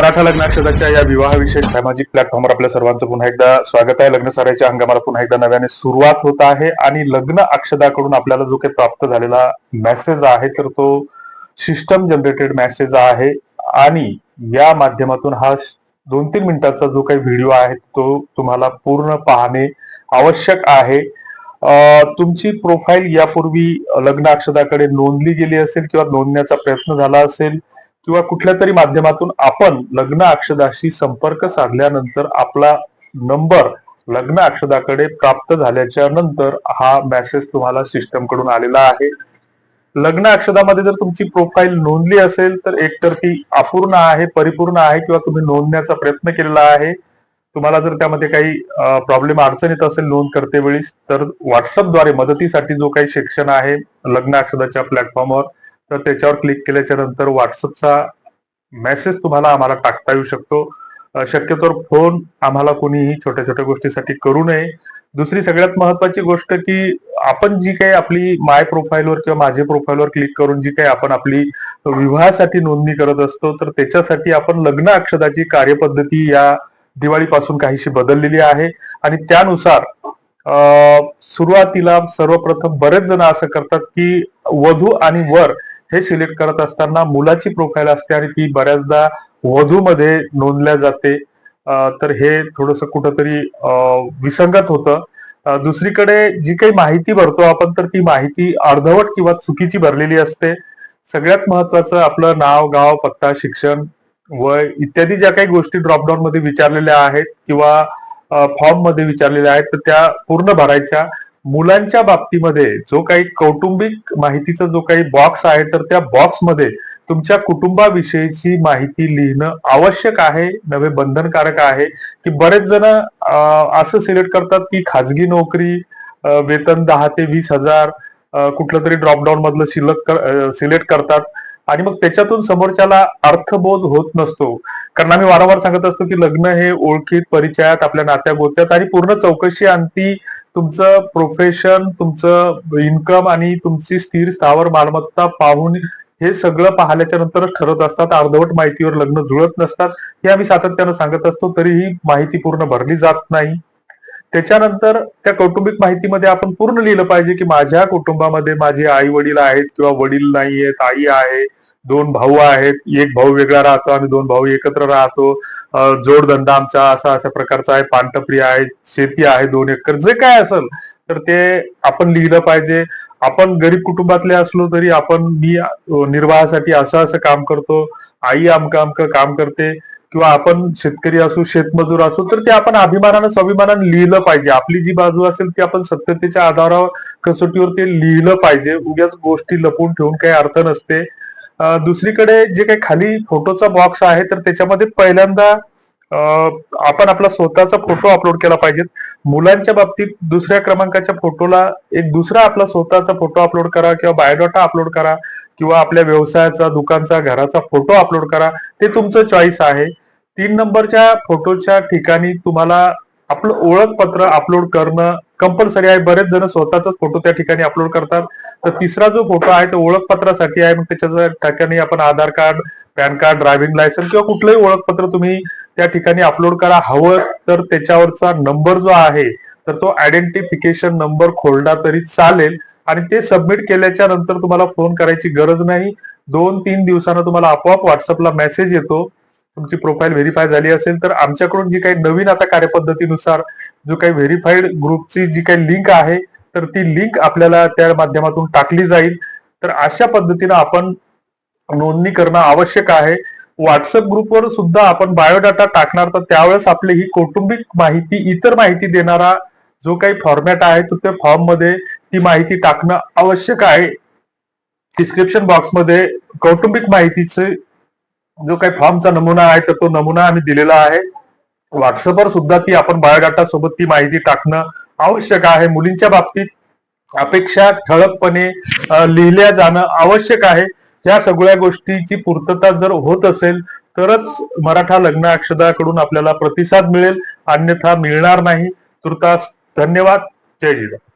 मराठा लग्न अक्षताच्या या विवाहाविषयी सामाजिक प्लॅटफॉर्मवर आपल्या सर्वांचं पुन्हा एकदा स्वागत आहे. लग्न सराईच्या हंगामाला पुन्हा एकदा नव्याने सुरुवात होत आहे आणि लग्न अक्षदाकडून आपल्याला जो काही प्राप्त झालेला मेसेज आहे तर तो सिस्टम जनरेटेड मेसेज आहे. आणि या माध्यमातून हा दोन तीन मिनिटाचा जो काही व्हिडिओ आहे तो तुम्हाला पूर्ण पाहणे आवश्यक आहे. तुमची प्रोफाईल यापूर्वी लग्न अक्षदाकडे नोंदली गेली असेल किंवा नोंदण्याचा प्रयत्न झाला असेल किंवा कुठल्या तरी माध्यमातून आपण लग्न अक्षदाशी संपर्क साधल्यानंतर आपला नंबर लग्न अक्षदाकडे प्राप्त झाल्याच्यानंतर हा मेसेज तुम्हाला सिस्टमकडून आलेला आहे. लग्न अक्षदामध्ये जर तुमची प्रोफाईल नोंदली असेल तर एकतर ती अपूर्ण आहे परिपूर्ण आहे किंवा तुम्ही नोंदण्याचा प्रयत्न केलेला आहे. तुम्हाला जर त्यामध्ये काही प्रॉब्लेम अडचण येत असेल नोंद करते वेळी तर व्हॉट्सअपद्वारे मदतीसाठी जो काही सेक्शन आहे लग्न अक्षदाच्या प्लॅटफॉर्मवर तर त्याच्यावर क्लिक केल्याच्यानंतर व्हॉट्सअपचा मेसेज तुम्हाला आम्हाला टाकता येऊ शकतो. शक्यतोवर फोन आम्हाला कोणीही छोट्या छोट्या गोष्टीसाठी करू नये. दुसरी सगळ्यात महत्वाची गोष्ट की आपण जी काही आपली माय प्रोफाईलवर किंवा माझे प्रोफाईलवर क्लिक करून जी काही आपण आपली विवाहासाठी नोंदणी करत असतो तर त्याच्यासाठी आपण लग्न अक्षदाची कार्यपद्धती या दिवाळीपासून काहीशी बदललेली आहे. आणि त्यानुसार सुरुवातीला सर्वप्रथम बरेच जण असं करतात की वधू आणि वर हे सिलेक्ट करत असताना मुलाची प्रोफाईल असते आणि ती बऱ्याचदा वधूमध्ये नोंदल्या जाते. तर हे थोडस कुठंतरी विसंगत होतं. दुसरीकडे जी काही माहिती भरतो आपण तर ती माहिती अर्धवट किंवा चुकीची भरलेली असते. सगळ्यात महत्वाचं आपलं नाव गाव पत्ता शिक्षण वय इत्यादी ज्या काही गोष्टी ड्रॉपडाऊन मध्ये विचारलेल्या आहेत किंवा फॉर्ममध्ये विचारलेल्या आहेत तर त्या पूर्ण भरायच्या. मुलांच्या बाबतीमध्ये जो काही कौटुंबिक माहितीचा जो काही बॉक्स आहे तर त्या बॉक्समध्ये तुमच्या कुटुंबाविषयीची माहिती लिहिणं आवश्यक आहे नवे बंधनकारक आहे? की बरेच जण असं सिलेक्ट करतात की खाजगी नोकरी वेतन दहा ते वीस हजार कुठलं तरी ड्रॉपडाऊन मधलं शिल्लक सिलेक्ट करतात. आणि मग त्याच्यातून समोरच्याला अर्थबोध होत नसतो. कारण आम्ही वारंवार सांगत असतो की लग्न हे ओळखीत परिचयात आपल्या नात्या गोत्यात आणि पूर्ण चौकशी अंती तुमचं प्रोफेशन तुमचं इन्कम आणि तुमची स्थिर स्थावर मालमत्ता पाहून हे सगळं पाहिल्याच्या नंतरच ठरत असतात. अर्धवट माहितीवर लग्न जुळत नसतात. हे आम्ही सातत्यानं सांगत असतो तरीही माहिती पूर्ण भरली जात नाही. त्याच्यानंतर त्या कौटुंबिक माहितीमध्ये आपण पूर्ण लिहिलं पाहिजे की माझ्या कुटुंबामध्ये माझे आई वडील आहेत किंवा वडील नाही आहेत आई आहे. दोन भाऊ आहेत एक भाऊ वेगळा राहतो आणि दोन भाऊ एकत्र राहतो. जोडधंदा आमचा असा अशा प्रकारचा आहे. पानटपरी आहे शेती आहे दोन एकर. जे काय असेल तर ते आपण लिहिलं पाहिजे. आपण गरीब कुटुंबातले असलो तरी आपण मी निर्वाहासाठी असं असं काम करतो. आई आमक आमक काम करते. किंवा आपण शेतकरी असू शेतमजूर असू तर ते आपण अभिमानानं स्वाभिमानानं लिहिलं पाहिजे. आपली जी बाजू असेल ती आपण सत्यतेच्या आधारावर कसोटीवर ते लिहिलं पाहिजे. उद्याच गोष्टी लपवून ठेवून काही अर्थ नसते. दुसरीकडे जे काही खाली फोटोचा बॉक्स आहे तर त्याच्यामध्ये पहिल्यांदा आपण आपला स्वतःचा फोटो अपलोड केला पाहिजे. मुलांच्या बाबतीत दुसऱ्या क्रमांकाच्या फोटोला एक दुसरा आपला स्वतःचा फोटो अपलोड करा किंवा बायोडाटा अपलोड करा किंवा आपल्या व्यवसायाचा दुकानचा घराचा फोटो अपलोड करा. ते तुमचं चॉईस आहे. तीन नंबरच्या फोटोच्या ठिकाणी तुम्हाला आपलं ओळखपत्र अपलोड करणं कंपल्सरी आहे. बरेच जण स्वतःचाच फोटो त्या ठिकाणी अपलोड करतात. तर तिसरा जो फोटो आहे तो ओळखपत्रासाठी आहे. मग त्याच्या ठिकाणी आपण Aadhaar card pan card driving licence किंवा कुठलंही ओळखपत्र तुम्ही त्या ठिकाणी अपलोड करा. हवं तर त्याच्यावरचा नंबर जो आहे तर तो आयडेंटिफिकेशन नंबर खोलला तरी चालेल. आणि ते सबमिट केल्याच्यानंतर तुम्हाला फोन करायची गरज नाही. दोन तीन दिवसानं तुम्हाला आपोआप व्हॉट्सअपला मेसेज येतो. तुमची प्रोफाईल व्हेरीफाय झाली असेल तर आमच्याकडून जी काही नवीन आता कार्यपद्धतीनुसार जो काही व्हेरीफाईड ग्रुपची जी काही लिंक आहे तर ती लिंक आपल्याला त्या माध्यमातून टाकली जाईल. तर अशा पद्धतीनं आपण नोंदणी करणं आवश्यक आहे. व्हॉट्सअप ग्रुपवर सुद्धा आपण बायोडाटा टाकणार तर त्यावेळेस आपली ही कौटुंबिक माहिती इतर माहिती देणारा जो काही फॉर्मॅट आहे तो त्या फॉर्ममध्ये ती माहिती टाकणं आवश्यक आहे. डिस्क्रिप्शन बॉक्समध्ये कौटुंबिक माहितीचे जो काही फॉर्मचा नमुना आहे तर तो नमुना आम्ही दिलेला आहे. व्हॉट्सअपवर सुद्धा ती आपण बायोडाटा सोबत ती माहिती टाकणं आवश्यक आहे. मुलींच्या बाबतीत अपेक्षा ठळकपणे लिहिल्या जाणं आवश्यक आहे. या सगळ्या गोष्टीची पूर्तता जर होत असेल तरच मराठा लग्न अक्षदाकडून आपल्याला प्रतिसाद मिळेल. अन्यथा मिळणार नाही. तुर्तास धन्यवाद. जय जिजाऊ